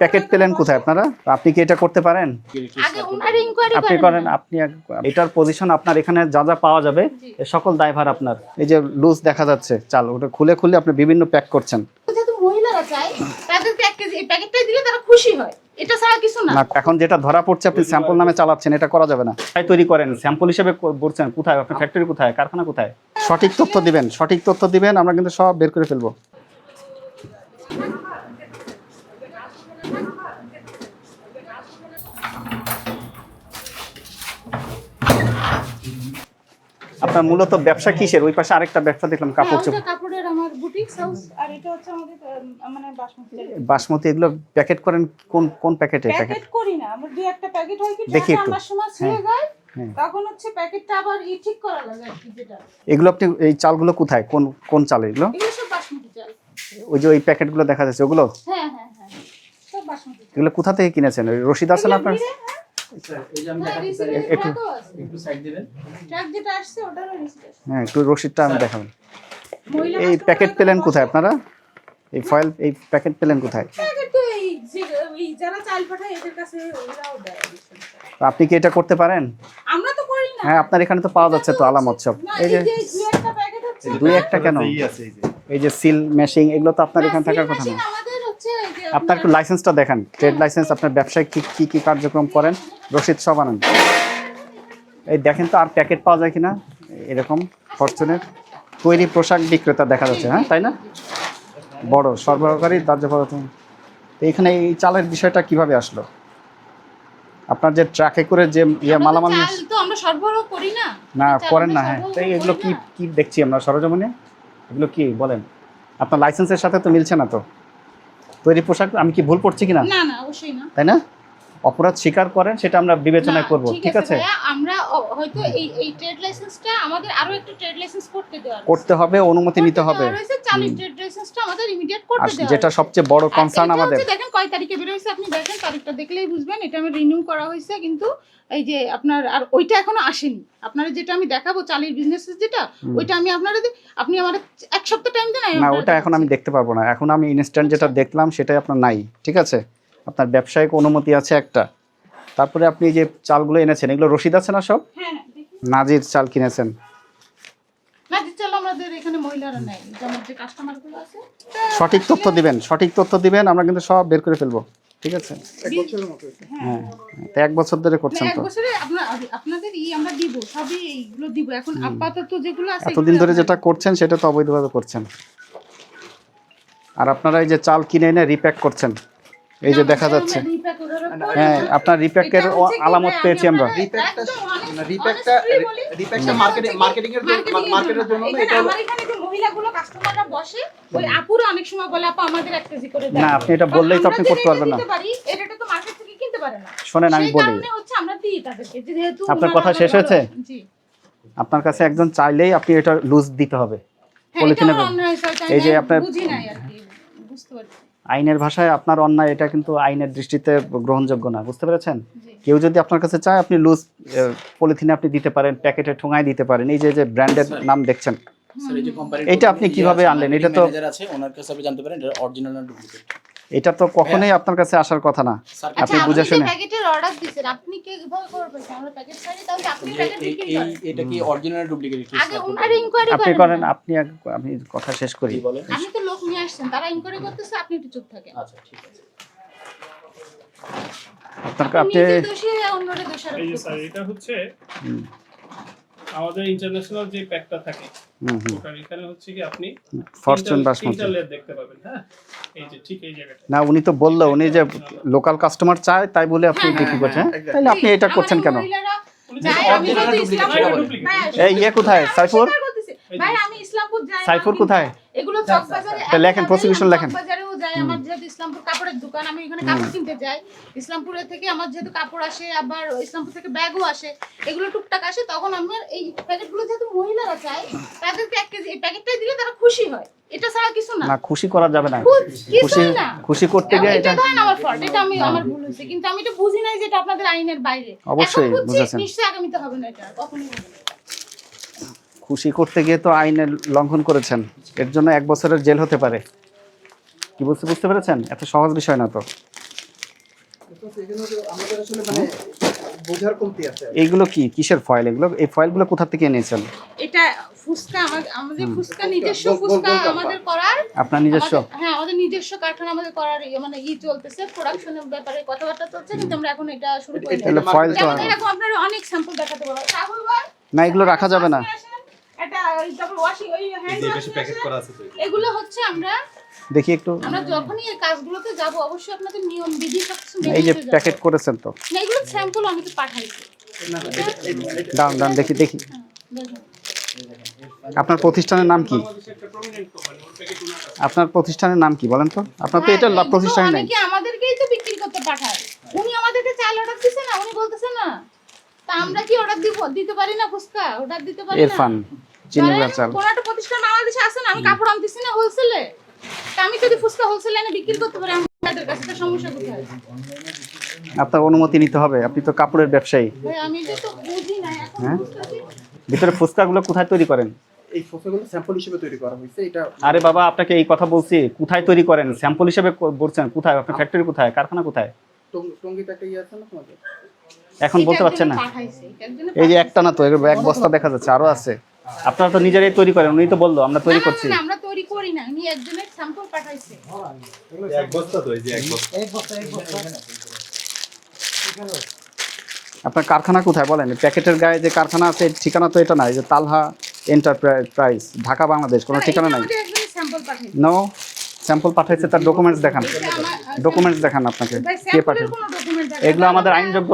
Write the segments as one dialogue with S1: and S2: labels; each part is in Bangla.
S1: প্যাকেট পেলেন কোথায় আপনারা? আপনি কি এটা করতে পারেন?
S2: আগে ওনার ইনকোয়ারি
S1: আপনি করেন। আপনি এটার পজিশন আপনার এখানে যা যা পাওয়া যাবে সকল দায়ভার আপনার। এই যে লুজ দেখা যাচ্ছে চাল ওটা খুলে খুলে আপনি বিভিন্ন প্যাক করছেন।
S2: যেহেতু মহিলারা চায় তাদেরকে এক এই প্যাকেটটাই দিলে তারা খুশি হয়। এটা ছাড়া কিছু না।
S1: না এখন যেটা ধরা পড়ছে আপনি স্যাম্পল নামে চালাচ্ছেন এটা করা যাবে না। তাই তৈরি করেন? স্যাম্পল হিসেবে বলছেন কোথায়? আপনার ফ্যাক্টরি কোথায়? কারখানা কোথায়? সঠিক তথ্য দিবেন সঠিক তথ্য দিবেন আমরা কিন্তু সব বের করে ফেলব। আপনার মূলত ব্যবসা কিসের? ওই পাশে আরেকটা ব্যবসা দেখলাম কাপড়
S2: হ্যাঁ,
S1: চোপড়
S2: কাপড়ের আমার বুটিক হাউস আর এটা হচ্ছে আমাদের মানে বাসমতি।
S1: বাসমতি এগুলো প্যাকেট করেন কোন কোন প্যাকেটে প্যাকেট
S2: করি না আমার দুই একটা প্যাকেট হয় কি
S1: দেখি একটু।
S2: আমার সময় ছিঁড়ে যায়
S1: হ্যাঁ।
S2: তখন হচ্ছে প্যাকেটটা আবার ই ঠিক করা লাগে আর কি যেটা।
S1: এগুলো আপনি এই চালগুলো কোথায়? কোন কোন চাল এগুলো?
S2: এগুলো সব বাসমতি চাল।
S1: ওই যে ওই প্যাকেটগুলো দেখা যাচ্ছে ওগুলো?
S2: হ্যাঁ হ্যাঁ হ্যাঁ সব বাসমতি
S1: এগুলো কোথা থেকে কিনেছেন? রশিদ আছে না আপনার?
S2: হ্যাঁ
S1: একটু-
S2: ট্রাক যেটা আসছে ওটারও রিসিপ্ট আছে
S1: হ্যাঁ একটু রশিদটা আমি দেখাবেন এই প্যাকেট পেলেন কোথায় আপনারা? এই ফয়েল এই প্যাকেট পেলেন কোথায়?
S2: প্যাকেট তো এই যে- এই যারা চাল পাঠায় এদের কাছে ওরাও দেয়
S1: তো আপনি কি এটা করতে পারেন?
S2: আমরা তো করি না।
S1: হ্যাঁ আপনার এখানে তো পাওয়া যাচ্ছে তো আলামত সব। এই
S2: এই
S1: যে
S2: যে দুই একটা
S1: দুই একটা কেন? এই যে। সিল মেশিং এগুলো তো আপনার এখানে থাকার কথা না
S2: মেশিন আমাদের হচ্ছে এই যে
S1: আপনার একটু লাইসেন্সটা দেখান। ট্রেড লাইসেন্স আপনার ব্যবসায় কি কি কি কার্যক্রম করেন? রসিদ সব আনেন। এই দেখেন তো আর প্যাকেট পাওয়া যায় কিনা? এরকম ফরচুনের তৈরি পোশাক বিক্রেতা দেখা যাচ্ছে হ্যাঁ তাই না? বড় সরবরাহকারী দাহ্য পদার্থ। তো এখানে এই চালের বিষয়টা কীভাবে আসলো? আপনার যে ট্রাকে করে যে ইয়ে মালামাল
S2: তো আমরা সরবরাহ করি না।
S1: না করেন না হ্যাঁ। তাই এগুলো কি কি দেখছি আমরা? সরজমিনে? এগুলো কি? বলেন। আপনার লাইসেন্সের সাথে তো মিলছে না তো? তৈরি পোশাক আমি কি ভুল পড়ছি কিনা?
S2: না না অবশ্যই না।
S1: তাই না? অপরাধ স্বীকার করেন সেটা আমরা বিবেচনায়
S2: না,
S1: করব ঠিক আছে
S2: আমরা হয়তো এই এই ট্রেড লাইসেন্সটা আমাদের আরও একটা ট্রেড লাইসেন্স করতে দেওয়া।
S1: করতে হবে অনুমতি নিতে হবে।
S2: চালের ট্রেড লাইসেন্সটা আমাদের ইমিডিয়েট করতে দেওয়া
S1: যেটা সবচেয়ে বড় কনসার্ন আমাদের।
S2: দেখেন কয় তারিখে বের হয়েছে আপনি দেখেন তারিখটা দেখলেই বুঝবেন এটা আমি রিনিউ করা হয়েছে কিন্তু এই যে আপনার আর ওইটা এখনও আসেনি। আপনারা যেটা আমি দেখাবো চালের বিজনেস যেটা ওইটা আমি আপনারা আপনি আমার এক সপ্তাহ টাইম দেন
S1: না ওটা এখন আমি দেখতে পারব না। এখন আমি ইনস্ট্যান্ট যেটা দেখলাম সেটাই আপনার নাই ঠিক আছে? আপনার ব্যবসায়িক অনুমতি আছে একটা। তারপরে আপনি যে চালগুলো এনেছেন এগুলো রসিদ আছে না সব?
S2: হ্যাঁ হ্যাঁ
S1: নাজির চাল কিনেছেন। সঠিক তথ্য দিবেন সঠিক তথ্য দিবেন আমরা কিন্তু সব বের করে ফেলব ঠিক আছে? হ্যাঁ। তো এক বছর ধরে করছেন তো।
S2: আপনাদের ই আমরা দিব সবই এইগুলো দিব। এখন আপাতত যেগুলো আছে
S1: এতদিন ধরে যেটা করছেন সেটা তো অবৈধভাবে করছেন। আর আপনারা এই যে চাল কিনে এনে রিপ্যাক করছেন এই যে দেখা যাচ্ছে। হ্যাঁ আপনার রিপ্যাকের আলামত পেয়েছি আমরা।
S3: রিপ্যাকটা রিপ্যাকটা রিপ্যাকটা মার্কেটিং মার্কেটিং এর মার্কেটের জন্য এটা হলো
S2: আমার এখানে যে মহিলাগুলো কাস্টমাররা বসে ওই আপুরা অনেক সময় বলে আপা আমাদের এক কেজি করে দেন
S1: না, আপনি এটা বললেই তো আপনি করতে পারবেন না।
S2: রেটে দিতে পারি, এই রেটে তো মার্কেট থেকে কিনতে পারে না।
S1: শোনেন আমি বলি।
S2: হচ্ছে আমরা দিই তাদেরকে যেহেতু
S1: আপনার কথা শেষ হয়েছে?
S2: জি।
S1: আপনার কাছে একজন চাইলেই আপনি এটা লুজ দিতে হবে।
S2: হ্যাঁ,
S1: পলিথিনে এই যে আপনার-
S2: বুঝি নাই আর কি বুঝতে পারছি।
S1: আইনের ভাষায় আপনার অন্যায় এটা কিন্তু আইনের দৃষ্টিতে গ্রহণযোগ্য না বুঝতে পেরেছেন? কেউ যদি আপনার কাছে চায় আপনি লুজ পলিথিনে আপনি দিতে পারেন প্যাকেটে ঠোঙায় দিতে পারেন এই যে যে ব্র্যান্ডের নাম দেখছেন। এইটা আপনি কীভাবে আনলেন? এটা তো-
S4: আছে ওনার কাছে আপনি জানতে পারেন এটা অরিজিনাল না ডুপ্লিকেট
S1: এটা তো কখনোই আপনার কাছে আসার কথা না। আপনি
S2: আচ্ছা
S1: বুঝে
S2: আপনি
S1: শুনে।
S2: প্যাকেটের অর্ডার আপনি কি কীভাবে করবেন? আমরা প্যাকেট ছাড়ি তাহলে আপনি প্যাকেট বিক্রি করেন?
S4: এটা কি অরিজিনাল ডুপ্লিকেট
S2: আগে ওনার ইনকোয়ারি
S1: আপনি
S2: করেন।
S1: আপনি আমি কথা শেষ করি।
S4: বলেন?
S2: আমি তো লোক নিয়ে আসছেন তারা ইনকোয়ারি করতেছে আপনি একটু চুপ থাকেন।
S4: আচ্ছা ঠিক আছে।
S1: আপনার
S2: আপনি
S1: আপনি
S2: দোষী অন্যরে দোষারোপ
S5: এই স্যার এটা হচ্ছে আমাদের ইন্টারন্যাশনাল যে প্যাকটা থাকে এখানে হচ্ছে কি আপনি
S1: ফরচুন বাসমতি
S5: দেখতে পাবেন হ্যাঁ? এই যে ঠিক এই জায়গাটা।
S1: না উনি তো বলল উনি যে লোকাল কাস্টমার চায় তাই বলে আপনি
S2: হ্যাঁ,
S1: বিক্রি করছেন। তাহলে আপনি এটা করছেন কেন? এই ইয়ে কোথায়? সাইফুর?
S2: স্বীকার করতেছি। ভাই আমি ইসলামপুর যাই
S1: সাইফুর কোথায়?
S2: এগুলো
S1: লেখেন, প্রসিকিউশন লেখেন।
S2: যাই আমার যেহেতু ইসলামপুর কাপড়ের দোকান আমি এখানে কাপড় কিনতে যাই। ইসলামপুরের থেকে আমার যেহেতু কাপড় আসে আবার ইসলামপুর থেকে ব্যাগও আসে এগুলো টুকটাক আসে তখন আমার এই প্যাকেটগুলো যেহেতু মহিলারা চায় তাদেরকে এক কেজি এই প্যাকেটটাই দিলে তারা খুশি হয়। এটা ছাড়া কিছু না।
S1: না খুশি করা যাবে না।
S2: খুশি না।
S1: খুশি করতে গিয়ে
S2: এটা ধরেন আমার fault, এটা আমি আমার ভুল হয়েছে। কিন্তু আমি এটা বুঝি নাই যে এটা আপনাদের আইনের বাইরে।
S1: অবশ্যই বুঝেছেন।
S2: নিশ্চয়ই আগামীতে হবে না এটা কখনোই হবে না।
S1: খুশি করতে গিয়ে তো আইনের লঙ্ঘন করেছেন। এর জন্য এক বছরের জেল হতে পারে। কি বুঝতে বুঝতে পেরেছেন? এত সহজ বিষয় না তো।
S3: আমাদের আসলে মানে বোঝার কমতি আছে
S1: এইগুলো কি? কিসের ফয়েল এগুলো এই ফয়েলগুলো কোথা থেকে এনেছেন?
S2: এটা ফুসকা আমা- আমাদের ফুসকা নিজস্ব ফুসকা আমাদের করার
S1: আপনার নিজস্ব?
S2: হ্যাঁ আমাদের নিজস্ব কারখানা আমাদের করার ইয়ে মানে ই চলতেছে প্রোডাকশনের ব্যাপারে কথাবার্তা চলছে কিন্তু আমরা এখন এটা শুরু করি।
S1: তাহলে ফয়েল তো
S2: এরকম আপনার অনেক স্যাম্পল দেখাতে পারব
S1: না এগুলো রাখা যাবে না।
S2: এটা তারপর ওয়াশিং ওই হ্যান্ড এগুলো হচ্ছে আমরা
S1: দেখি একটু।
S2: আমরা যখনই এই কাজগুলোতে যাব অবশ্যই আপনাদের নিয়ম বিধি সবকিছু
S1: এই যে প্যাকেট করেছেন তো।
S2: না, এগুলো স্যাম্পল অনেকে পাঠাইছে।
S1: দাম দাম দেখি দেখি।
S2: হ্যাঁ,
S1: আপনার প্রতিষ্ঠানের নাম কি? আপনার প্রতিষ্ঠানের নাম কি বলেন তো? আপনার তো
S2: হ্যাঁ,
S1: এটা
S2: এগুলো
S1: প্রতিষ্ঠানই নাই
S2: আমাদেরকেই তো বিক্রি করতে পাঠায়। উনি আমাদেরকে চাল অর্ডার দিছে না উনি বলতেছে না। তা আমরা কি অর্ডার দিব? দিতে পারি না ফুসকা অর্ডার দিতে পারি না?
S1: ইরফান চিনি চাল।
S2: কোন একটা প্রতিষ্ঠান বাংলাদেশে আছে না আমি কাপড় আনতেছি না হোলসেলে তা আমি যদি হোলসেলে এনে বিক্রি করতে পারি আমাদের কাছে এটা সমস্যা কোথায়?
S1: আপনার অনুমতি নিতে হবে আপনি তো কাপড়ের ব্যবসায়ী।
S2: ভাই আমি তো বুঝি না এখন
S1: হ্যাঁ? ভিতরে ফুচকাগুলো কোথায় তৈরি করেন?
S3: এই ফসলগুলো স্যাম্পল হিসেবে তৈরি করা হয়েছে এটা
S1: আরে বাবা আপনাকে এই কথা বলছি কোথায় তৈরি করেন? স্যাম্পল হিসেবে ক- বলছেন কোথায়? আপনার ফ্যাক্টরি কোথায়? কারখানা কোথায়?
S3: টঙ্গিতে একটা ইয়ে আছে না তোমাদের?
S1: এখন বলতে পারছেন না। এই যে একটা না তো এক বস্তা দেখা যাচ্ছে আরও আছে। আপনারা তো নিজেরাই তৈরি করেন উনি তো বলল আমরা তৈরি আপনার কারখানা কোথায় বলেন? প্যাকেটের গায়ে যে কারখানা আছে ঠিকানা তো এটা নাই যে তালহা এন্টারপ্রাইজ ঢাকা বাংলাদেশ কোনো ঠিকানা
S2: এটা
S1: নাই?
S2: স্যাম্পল পাঠাইছে।
S1: নো স্যাম্পল পাঠাইছে তার ডকুমেন্টস দেখান। ডকুমেন্টস দেখান আপনাকে কে পাঠান এগুলো আমাদের আইনযোগ্য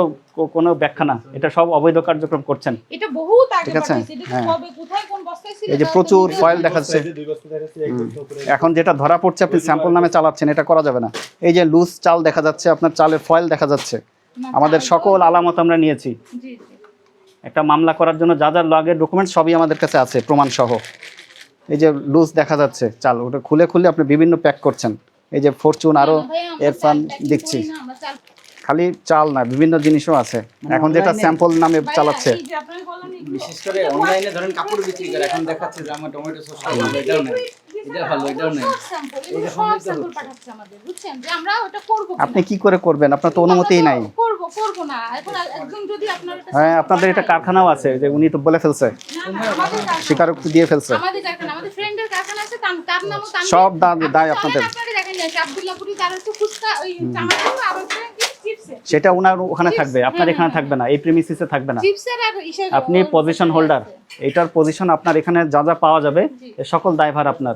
S1: কোনো ব্যাখ্যা না। এটা সব অবৈধ কার্যক্রম করছেন।
S2: এটা বহুত আগে
S1: ঠিক আছে? হ্যাঁ।
S2: কোথায়, কোন বস্তায় ছিল,
S1: এই যে প্রচুর ফয়েল। দেখা যাচ্ছে এখন যেটা ধরা পড়ছে আপনি স্যাম্পল নামে চালাচ্ছেন এটা করা যাবে না। এই যে লুজ চাল দেখা যাচ্ছে আপনার চালের ফয়েল দেখা যাচ্ছে। আমাদের সকল আলামত আমরা নিয়েছি। একটা মামলা করার জন্য যা যা লাগে ডকুমেন্ট সবই আমাদের কাছে আছে প্রমাণ সহ এই যে লুজ দেখা যাচ্ছে চাল ওটা খুলে খুলে আপনি বিভিন্ন প্যাক করছেন। এই যে ফরচুন আরও
S2: না, ভাই, আমরা
S1: এরফান দেখছি। খালি চাল না বিভিন্ন জিনিসও আছে এখন যেটা স্যাম্পল নামে চালাচ্ছে
S4: বিশেষ করে অনলাইনে ধরেন কাপড় বিক্রি করে এখন দেখাচ্ছে যে আমার টমেটো ভালো এটাও নেই এটা ভালো এটাও নেই
S2: সব sample, এগুলো সব sample পাঠাচ্ছে আমাদের, বুঝছেন? যে আমরা ওটা করব
S1: আপনি কি করে করবেন আপনার তো অনুমতিই নাই
S2: তো করব, করব না। এখন একজন যদি আপনার এটা
S1: হ্যাঁ আপনাদের এটা কারখানাও আছে যে উনি তো বলে ফেলছে। স্বীকারোক্তি দিয়ে ফেলছে
S2: আমাদের কারখানা, আমাদের friend-এর কারখানা আছে, তার- তার নামও তানভীর।
S1: সব দায়- আপনাদের। সেটা ওনার ওখানে থাকবে আপনার
S2: হ্যাঁ,
S1: এখানে
S2: হ্যাঁ,
S1: থাকবে না এই প্রেমিসিসে থাকবে না। আপনি পজিশন হোল্ডার এটার পজিশন আপনার এখানে যা যা পাওয়া যাবে। সকল দায়ভার আপনার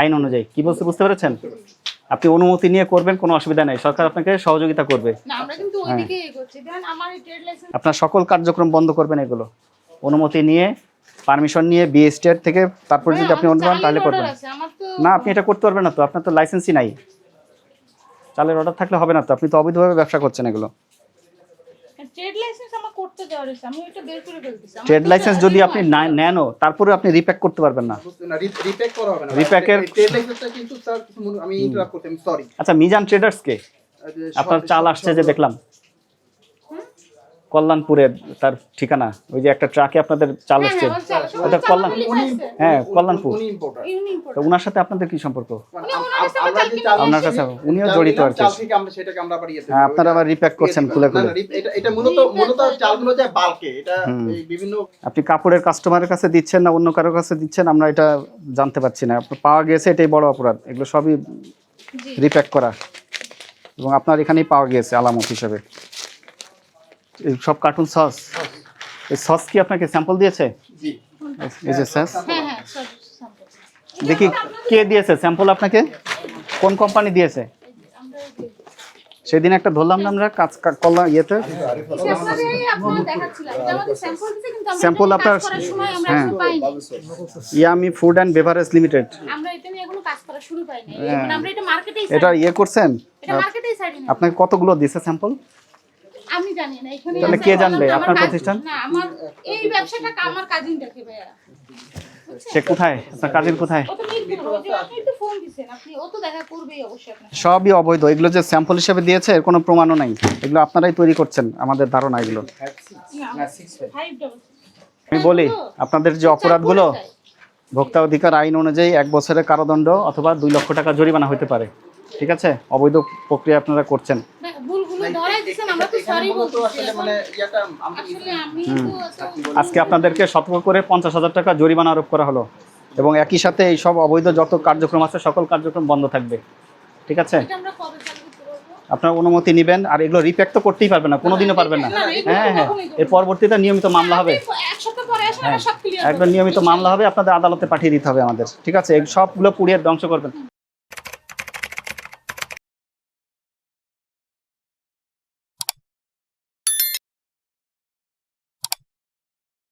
S1: আইন অনুযায়ী। কি বলতে বুঝতে পেরেছেন? আপনি অনুমতি নিয়ে করবেন কোনো অসুবিধা নেই। সরকার আপনাকে সহযোগিতা করবে। হ্যাঁ। আপনার সকল কার্যক্রম বন্ধ করবেন এগুলো। অনুমতি নিয়ে পারমিশন নিয়ে বিএ স্টেট থেকে তারপরে যদি আপনি অনুদান তাহলে করবেন। না আপনি এটা করতে পারবেন না তো আপনার তো লাইসেন্সই নাই। চালের অর্ডার থাকলে হবে না তো আপনি তো অবৈধভাবে ব্যবসা করছেন এগুলো।
S2: ট্রেড লাইসেন্স আমার করতে দেওয়া রয়েছে আমি ওইটা বের করে ফেলতেছি।
S1: ট্রেড লাইসেন্স যদি আপনি নেন নেনও তারপরে আপনি রিপ্যাক করতে পারবেন না।
S3: বুঝতে রিপ্যাক করা হবে না।
S1: Repack
S3: ট্রেড লাইসেন্সটা কিন্তু স্যার আমি ইন্টারাপ্ট করতে আমি সরি
S1: আচ্ছা মিজান ট্রেডার্স কে? আপনার চাল আসছে যে দেখলাম। কল্যাণপুরের তার ঠিকানা ওই যে একটা ট্রাকে আপনাদের চাল
S2: হ্যাঁ,
S1: আসছে।
S2: হ্যাঁ,
S1: ওটা কল্যাণ। হ্যাঁ কল্যাণপুর। তো ওনার সাথে আপনাদের কি সম্পর্ক?
S2: আপনার কাছে চাল
S3: চাল
S1: উনিও জড়িত আর কি
S3: চাল
S1: হ্যাঁ, আপনারা আবার repack করছেন খুলে খুলে।
S3: না, রিপ- এটা- এটা মূলত
S2: Repack
S3: মূলত
S2: করে
S3: চালগুলো যায় বালকে এটা
S1: হুম। আপনি কাপড়ের কাস্টমারের কাছে দিচ্ছেন না অন্য কারোর কাছে দিচ্ছেন আমরা এটা জানতে পারছি না। পাওয়া গিয়েছে এটাই বড় অপরাধ। এগুলো সবই রিপ্যাক করা। এবং আপনার এখানেই পাওয়া গিয়েছে আলামত হিসেবে। এই সব কার্টুন সস এই সস কি আপনাকে স্যাম্পল দিয়েছে?
S3: জি।
S1: এই যে সস
S2: হ্যাঁ হ্যাঁ সব
S1: দেখি কে দিয়েছে স্যাম্পল আপনাকে? কোন কোম্পানি দিয়েছে? সেদিন একটা ধরলাম না আমরা কাজ কা- করলাম ইয়েতে।
S2: সে আপনাদের এই আপনারা
S1: হ্যাঁ। Yummy food and beverage limited
S2: আমরা এটা নিয়ে এখনও কাজ করা শুরু পাইনি। আমরা এটা মার্কেটেই
S1: এটা ইয়ে করছেন?
S2: এটা মার্কেটেই ছাড়ি
S1: আপনাকে কতগুলো দিয়েছে স্যাম্পল
S2: আমি জানি না এখানে
S1: তাহলে কে জানবে? আপনার প্রতিষ্ঠান?
S2: না আমার এই ব্যবসাটা আমার কাজিন দেখে ভাইয়া।
S1: সে কোথায়? আপনার কাজের কোথায়?
S2: ও তো মিরপুর ওই একটু ফোন দিছেন আপনি ও তো দেখা করবেই অবশ্যই আপনার
S1: সবই অবৈধ এগুলো যে স্যাম্পল হিসেবে দিয়েছে এর কোনো প্রমাণও নাই। এগুলো আপনারাই তৈরি করছেন আমাদের ধারণা এগুলো। আমি বলি আপনাদের যে অপরাধগুলো ভোক্তা অধিকার আইন অনুযায়ী এক বছরের কারাদণ্ড অথবা দুই লক্ষ টাকা জরিমানা হতে পারে। ঠিক আছে? অবৈধ প্রক্রিয়া আপনারা করছেন। আজকে আপনাদেরকে সতর্ক করে পঞ্চাশ হাজার টাকা জরিমানা আরোপ করা হলো। এবং একই সাথে এই সব অবৈধ যত কার্যক্রম আছে সকল কার্যক্রম বন্ধ থাকবে। ঠিক আছে? আপনার অনুমতি নেবেন আর এগুলো রিপ্যাক তো করতেই পারবেন না কোনোদিনও পারবেন না। হ্যাঁ হ্যাঁ। এর পরবর্তীতে নিয়মিত মামলা হবে। হ্যাঁ
S2: ক্লিয়ার
S1: একবার নিয়মিত মামলা হবে আপনাদের আদালতে পাঠিয়ে দিতে হবে আমাদের। ঠিক আছে? এই সবগুলো পুড়িয়ে ধ্বংস করবেন।